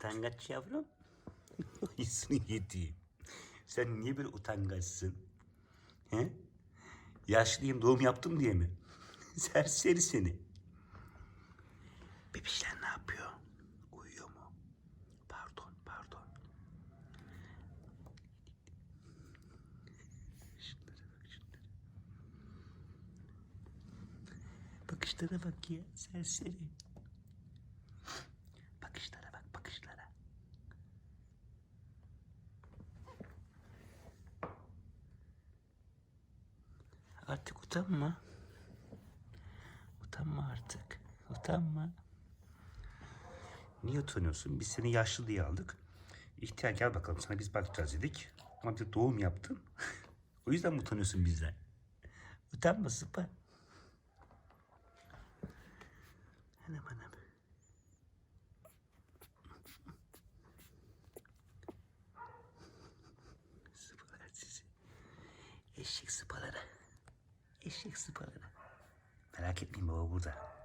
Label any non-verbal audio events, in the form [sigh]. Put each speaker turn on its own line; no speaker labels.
Utangaç yavrum. [laughs] Ayısını yediğim. Sen niye böyle utangaçsın? He? Yaşlıyım doğum yaptım diye mi? [laughs] Serseri seni. Bebişler ne yapıyor? Uyuyor mu? Pardon, pardon. Şunlara bak, şunlara. Bakışlara bak ya, serseri. Bakışlara bak, bakışlara. Artık utanma. Utanma artık. Utanma. Niye utanıyorsun? Biz seni yaşlı diye aldık. İhtiyar gel bakalım sana biz bakacağız dedik. Ama bir doğum yaptın. [laughs] o yüzden mi utanıyorsun bizden? Utanma sıpa. Anam anam. Sıpalar sizi. Eşek sıpaları. Eşek sıpaları. Merak etmeyin baba burada.